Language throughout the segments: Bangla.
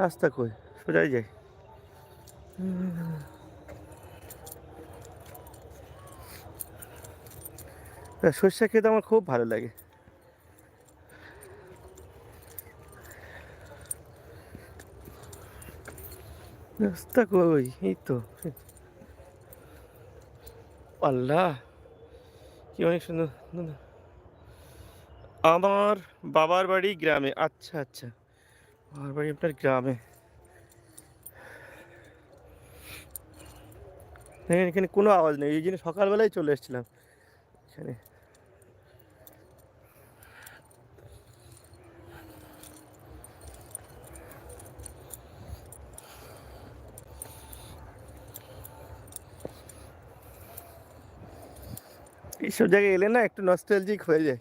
রাস্তা কই? সোজাই যাই। সর্ষে খেতে আমার খুব ভালো লাগে। রাস্তা কই? এই তো। আল্লাহ, কি অনেক সুন্দর। আমার বাবার বাড়ি গ্রামে। আচ্ছা আচ্ছা। বাবার বাড়ি আপনার গ্রামে। এখানে কোনো আওয়াজ নেই, এই জন্য সকালবেলায় চলে এসেছিলাম। এখানে। এইসব জায়গায় এলে না একটু নস্টালজিক হয়ে যায়।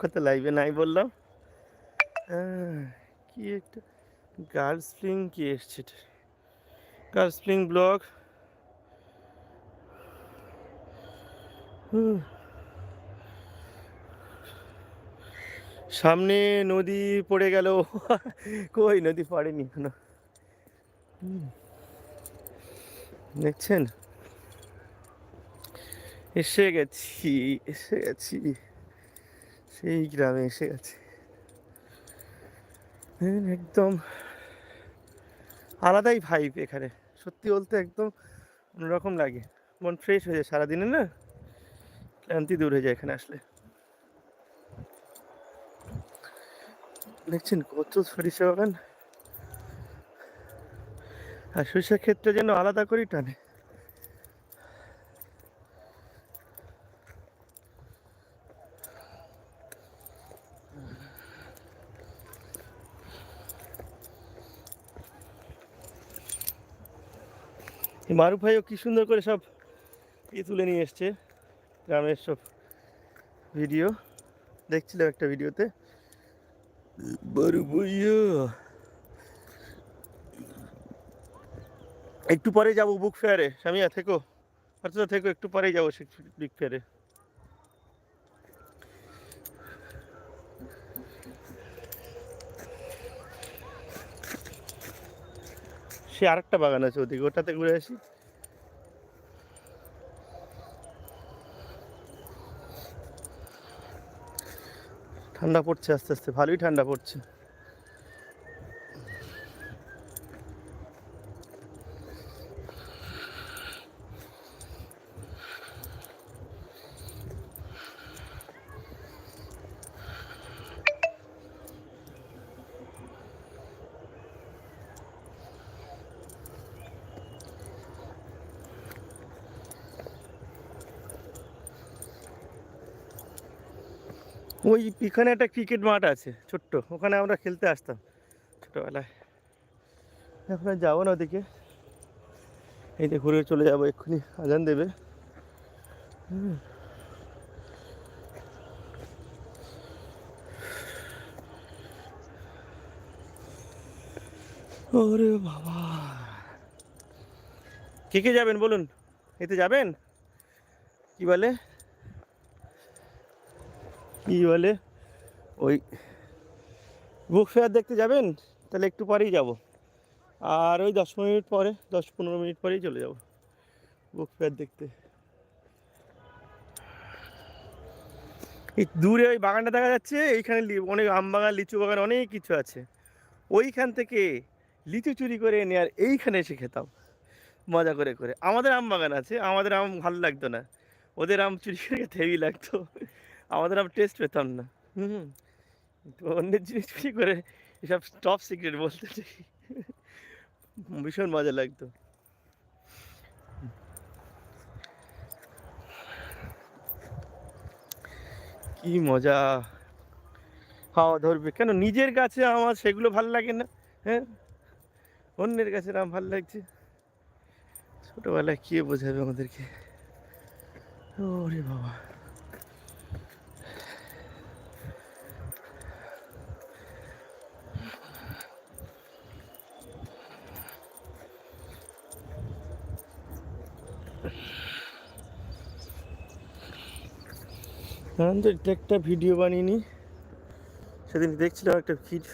কথা লাইভে নাই বললাম। কি একটা গার্লস স্প্রিং কি এসছে গার্লস স্প্রিং ব্লগ। সামনে নদী পড়ে গেল। কই নদী পড়েনি হুম। দেখছেন? এসে গেছি এসে গেছি। সেই গ্রামে এসে গেছি। একদম। আলাদাই ভাইব এখানে। সত্যি বলতে একদম অন্যরকম লাগে। মন ফ্রেশ হয়ে যায় সারাদিনে, না? ক্লান্তি দূর হয়ে যায় এখানে আসলে। দেখছেন কত সরিষা বাগান? আর সরিষার ক্ষেত্রে যেন আলাদা করেই টানে। মারুফ ভাইও কী সুন্দর করে সব ই তুলে নিয়ে এসছে, গ্রামের সব ভিডিও দেখছিলাম একটা ভিডিওতে একটু পরে যাব বুক ফেয়ারে সামিয়া, থেকো। আচ্ছা থেকো, একটু পরেই যাব বুক ফেয়ারে সে আরেকটা বাগান আছে ওদিকে, ওটাতে ঘুরে আসি। ঠান্ডা পড়ছে আস্তে আস্তে, ভালোই ঠান্ডা পড়ছে। ওই এখানে একটা ক্রিকেট মাঠ আছে, ছোট্ট। ওখানে আমরা খেলতে আসতাম ছোটোবেলায়। এখন যাব না ওদিকে। এই যে ঘুরে চলে যাব এক্ষুনি, আজান দেবে। ওরে বাবা। কে কে যাবেন বলুন? এতে যাবেন? কি বলে? কি বলে? ওই বুক ফেয়ার দেখতে যাবেন? তাহলে একটু পরেই যাব। আর ওই দশ মিনিট পরে, দশ পনেরো মিনিট পরেই চলে যাব বুক ফেয়ার দেখতে। এই দূরে ওই বাগানটা দেখা যাচ্ছে, এইখানে অনেক আম বাগান, লিচু বাগান, অনেক কিছু আছে। ওইখান থেকে লিচু চুরি করে এনে আর এইখানে এসে খেতাম। মজা করে করে। আমাদের আম বাগান আছে, আমাদের আম ভালো লাগতো না। ওদের আম চুরি করে খেতে হেভি লাগতো। আমাদের আম টেস্ট পেতাম না। হুম তো অন্যের জিনিস চুরি করে? এসব টপ সিক্রেট বলতে চাই। ভীষণ মজা লাগতো। কি মজা। হাওয়া ধরবে। কেন? নিজের কাছে আমার সেগুলো ভালো লাগে না হ্যাঁ? অন্যের কাছে আম ভালো লাগছে। ছোটবেলায় কে বোঝাবে আমাদেরকে? ওরে বাবা। তো একটা ভিডিও বানিয়ে নিই সেদিন দেখছিলাম একটা ফিড